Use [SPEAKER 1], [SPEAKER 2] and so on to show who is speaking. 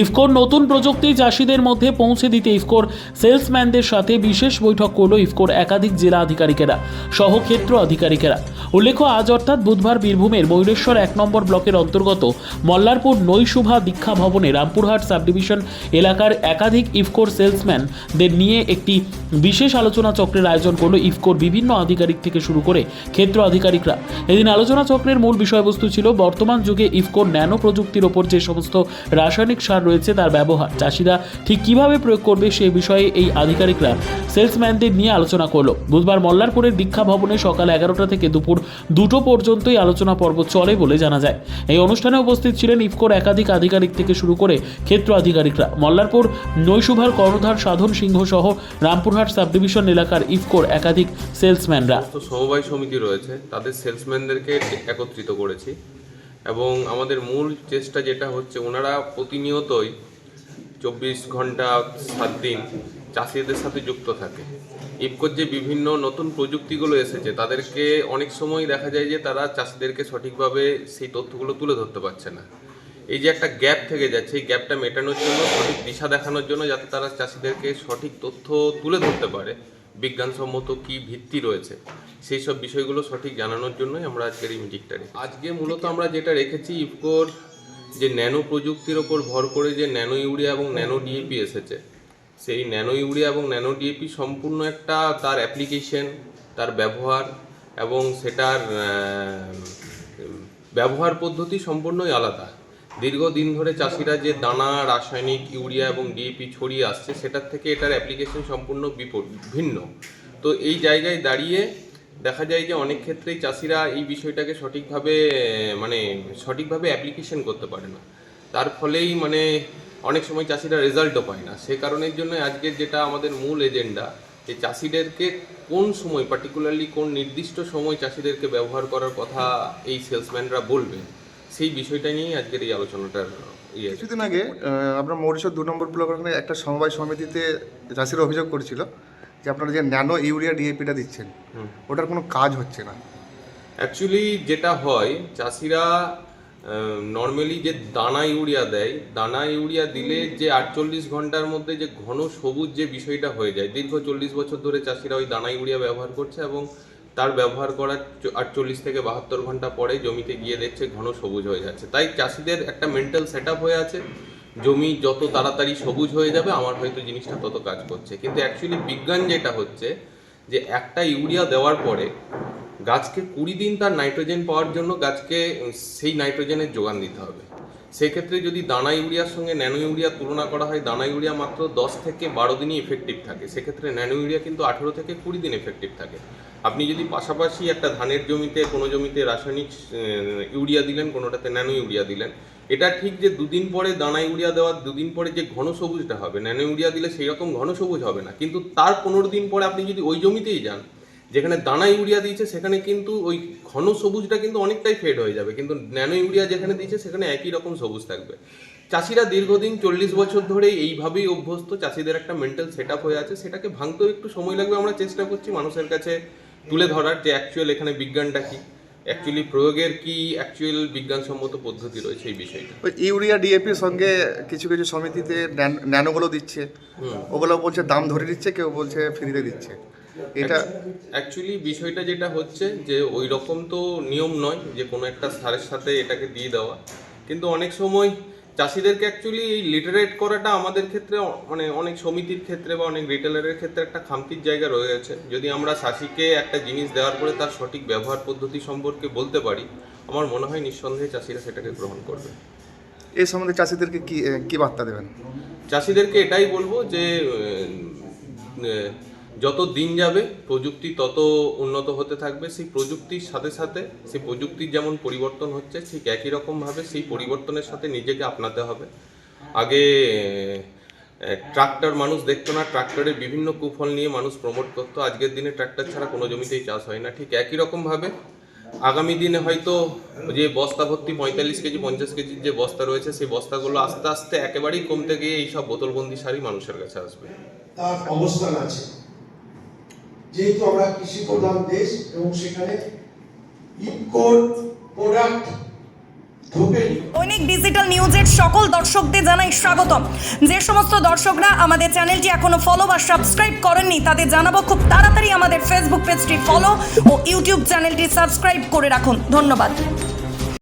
[SPEAKER 1] ইফকোর নতুন প্রযুক্তি চাষিদের মধ্যে পৌঁছে দিতে ইফকোর সেলসম্যানদের সাথে বিশেষ বৈঠক করল ইফকোর একাধিক জেলা আধিকারিকেরা সহ ক্ষেত্র আধিকারিকেরা। উল্লেখ্য, আজ অর্থাৎ বুধবার বীরভূমের ময়ূরেশ্বর এক নম্বর ব্লকের অন্তর্গত মল্লারপুর নৈশুভা দীক্ষা ভবনে রামপুরহাট সাব ডিভিশন এলাকার একাধিক ইফকোর সেলসম্যানদের নিয়ে একটি বিশেষ আলোচনা চক্রের আয়োজন করল ইফকোর বিভিন্ন আধিকারিক থেকে শুরু করে ক্ষেত্র আধিকারিকরা। এদিন আলোচনা চক্রের মূল বিষয়বস্তু ছিল, বর্তমান যুগে ইফকোর ন্যানো প্রযুক্তির ওপর যে সমস্ত রাসায়নিক সার রয়েছে তার ব্যবহার। চাষিরা ঠিক কীভাবে প্রয়োগ করবে সে বিষয়ে এই আধিকারিকরা সেলসম্যানদের নিয়ে আলোচনা করল। বুধবার মল্লারপুরের দীক্ষা ভবনে সকাল এগারোটা থেকে দুপুর দুটো পর্যন্তই আলোচনা পর্ব চলে বলে জানা যায়। এই অনুষ্ঠানে উপস্থিত ছিলেন ইফকোর একাধিক আধিকারিক থেকে শুরু করে ক্ষেত্র আধিকারিকরা। মল্লারপুর নৈশুভার কর্ণধার সাধন সিংহ সহ রামপুরহাট সাব ডিভিশন এলাকার ইফকোর একাধিক সেলসম্যানরা।
[SPEAKER 2] সমবায় সমিতি রয়েছে। তাদের সেলসম্যানদেরকে একত্রিত করেছি। এবং আমাদের মূল চেষ্টা যেটা হচ্ছে, ওনারা প্রতিনিয়তই চব্বিশ ঘণ্টা সাত দিন চাষিদের সাথে যুক্ত থাকে। ইফকোর যে বিভিন্ন নতুন প্রযুক্তিগুলো এসেছে, তাদেরকে অনেক সময় দেখা যায় যে তারা চাষিদেরকে সঠিকভাবে সেই তথ্যগুলো তুলে ধরতে পারছে না। এই যে একটা গ্যাপ থেকে যাচ্ছে, এই গ্যাপটা মেটানোর জন্য, সঠিক দিশা দেখানোর জন্য যাতে তারা চাষিদেরকে সঠিক তথ্য তুলে ধরতে পারে। বিজ্ঞানসম্মত কি ভিত্তি রয়েছে? সেই সব বিষয়গুলো সঠিক জানানোর জন্যই আমরা আজকের এই মিটিংটা রেখেছি। আজকে মূলত আমরা যেটা রেখেছি ইফকোর যে ন্যানো প্রযুক্তির ওপর ভর করে যে ন্যানো ইউরিয়া এবং ন্যানো ডিএপি এসেছে সেই ন্যানো ইউরিয়া এবং ন্যানো ডিএপি সম্পূর্ণ একটা তার অ্যাপ্লিকেশন তার ব্যবহার এবং সেটার ব্যবহার পদ্ধতি সম্পূর্ণই আলাদা। দীর্ঘদিন ধরে চাষিরা যে দানা, রাসায়নিক, ইউরিয়া এবং ডিএপি ছড়িয়ে আসছে, সেটার থেকে এটার অ্যাপ্লিকেশন সম্পূর্ণ বিপদ ভিন্ন। তো এই জায়গায় দাঁড়িয়ে দেখা যায় যে অনেক ক্ষেত্রেই চাষিরা এই বিষয়টাকে সঠিকভাবে মানে সঠিকভাবে অ্যাপ্লিকেশন করতে পারে না। তার ফলেই মানে অনেক সময় চাষিরা রেজাল্টও পায় না। সে কারণের জন্য আজকের যেটা আমাদের মূল এজেন্ডা যে চাষিদেরকে কোন সময় পার্টিকুলারলি কোন নির্দিষ্ট সময় চাষিদেরকে ব্যবহার করার কথা এই সেলসম্যানরা বলবেন সেই বিষয়টা নিয়েই আজকের এই আলোচনাটার ইয়ে
[SPEAKER 3] কিছুদিন আগে আহ, আপনার মৌরিশ্বর দু নম্বর ব্লকের ওখানে একটা সমবায় সমিতিতে চাষিরা অভিযোগ করেছিল যে আপনারা যে ন্যানো ইউরিয়া ডিএপিটা দিচ্ছেন ওটার কোনো কাজ হচ্ছে না।
[SPEAKER 2] অ্যাকচুয়ালি যেটা হয় চাষিরা নর্মালি যে দানা ইউরিয়া দেয় দানা ইউরিয়া দিলে যে আটচল্লিশ ঘণ্টার মধ্যে যে ঘন সবুজ যে বিষয়টা হয়ে যায় দীর্ঘ চল্লিশ বছর ধরে চাষিরা ওই দানা ইউরিয়া ব্যবহার করছে এবং তার ব্যবহার করার আটচল্লিশ থেকে বাহাত্তর ঘণ্টা পরে জমিতে গিয়ে দেখছে ঘন সবুজ হয়ে যাচ্ছে। তাই চাষিদের একটা মেন্টাল সেট হয়ে আছে, জমি যত তাড়াতাড়ি সবুজ হয়ে যাবে, আমার হয়তো জিনিসটা তত কাজ করছে। কিন্তু অ্যাকচুয়ালি বিজ্ঞান যেটা হচ্ছে, যে একটা ইউরিয়া দেওয়ার পরে গাছকে কুড়ি দিন তার নাইট্রোজেন পাওয়ার জন্য গাছকে, সেই নাইট্রোজেনের যোগান দিতে হবে। সেক্ষেত্রে যদি দানা ইউরিয়ার সঙ্গে ন্যানো ইউরিয়া তুলনা করা হয়, দানা ইউরিয়া মাত্র দশ থেকে বারো দিনই এফেক্টিভ থাকে। সেক্ষেত্রে ন্যানো ইউরিয়া কিন্তু আঠেরো থেকে কুড়ি দিন এফেক্টিভ থাকে। আপনি যদি পাশাপাশি একটা ধানের জমিতে, কোনো জমিতে রাসায়নিক ইউরিয়া দিলেন, কোনোটাতে ন্যানো ইউরিয়া দিলেন, এটা ঠিক যে দুদিন পরে দানা ইউরিয়া দেওয়ার, দুদিন পরে যে ঘন সবুজটা হবে, ন্যানো ইউরিয়া দিলে সেই রকম ঘন সবুজ হবে না। কিন্তু তার পনেরো দিন পরে আপনি যদি ওই জমিতেই যান যেখানে দানা ইউরিয়া দিয়েছে সেখানে কিন্তু ওই ঘন সবুজটা কিন্তু অনেকটাই ফেড হয়ে যাবে। কিন্তু ন্যানো ইউরিয়া যেখানে দিয়েছে সেখানে একই রকম সবুজ থাকবে। চাষিরা দীর্ঘদিন চল্লিশ বছর ধরে এইভাবেই অভ্যস্ত। চাষিদের একটা মেন্টাল সেট হয়ে আছে। সেটাকে ভাঙতেও একটু সময় লাগবে। আমরা চেষ্টা করছি মানুষের কাছে তুলে ধরার যে অ্যাকচুয়াল এখানে বিজ্ঞানটা কি অ্যাকচুয়ালি প্রয়োগের কি অ্যাকচুয়াল বিজ্ঞানসম্মত পদ্ধতি রয়েছে এই বিষয়টা।
[SPEAKER 3] ইউরিয়া ডিএপির সঙ্গে কিছু কিছু সমিতিতে ন্যান- ন্যানোগুলো দিচ্ছে। ওগুলো বলছে দাম ধরে দিচ্ছে কেউ বলছে ফ্রিতে দিচ্ছে। এটা
[SPEAKER 2] অ্যাকচুয়ালি বিষয়টা যেটা হচ্ছে যে ওই রকম তো নিয়ম নয় যে কোনো একটা সারের সাথে এটাকে দিয়ে দেওয়া। কিন্তু অনেক সময় চাষিদেরকে অ্যাকচুয়ালি এই লিটারেট করাটা আমাদের ক্ষেত্রে মানে অনেক সমিতির ক্ষেত্রে বা অনেক রিটেলারের ক্ষেত্রে একটা খামতির জায়গা রয়েছে যদি আমরা চাষিকে একটা জিনিস দেওয়ার পরে তার সঠিক ব্যবহার পদ্ধতি সম্পর্কে বলতে পারি আমার মনে হয় নিঃসন্দেহে চাষিরা সেটাকে গ্রহণ করবে।
[SPEAKER 3] এই সম্বন্ধে চাষিদেরকে কি কি বার্তা দেবেন?
[SPEAKER 2] চাষিদেরকে এটাই বলব যে যত দিন যাবে, প্রযুক্তি তত উন্নত হতে থাকবে। সেই প্রযুক্তির সাথে সাথে, সেই প্রযুক্তির যেমন পরিবর্তন হচ্ছে, ঠিক একই রকমভাবে সেই পরিবর্তনের সাথে নিজেকে আপনাতে হবে। আগে ট্রাক্টর মানুষ দেখতো না, ট্রাক্টরের বিভিন্ন কুফল নিয়ে মানুষ প্রমোট করতো। আজকের দিনে ট্রাক্টর ছাড়া কোনো জমিতেই চাষ হয় না, ঠিক একই রকমভাবে আগামী দিনে হয়তো যে বস্তা ভর্তি পঁয়তাল্লিশ কেজি, পঞ্চাশ কেজির যে বস্তা রয়েছে, সেই বস্তাগুলো আস্তে আস্তে একেবারেই কমতে গিয়ে এইসব বোতলবন্দি শাড়ি মানুষের কাছে আসবে।
[SPEAKER 4] তার অবস্থান আছে। যেহেতু আমরা কৃষি প্রধান দেশ এবং সেখানে ইফকোর প্রোডাক্ট
[SPEAKER 5] ডিজিটাল নিউজের সকল দর্শকদের জানাই স্বাগতম। যে সমস্ত দর্শকরা আমাদের চ্যানেলটি এখনও ফলো বা সাবস্ক্রাইব করেননি, তাদের জানাব খুব তাড়াতাড়ি আমাদের ফেসবুক পেজটি ফলো ও ইউটিউব চ্যানেলটি সাবস্ক্রাইব করে রাখুন। ধন্যবাদ।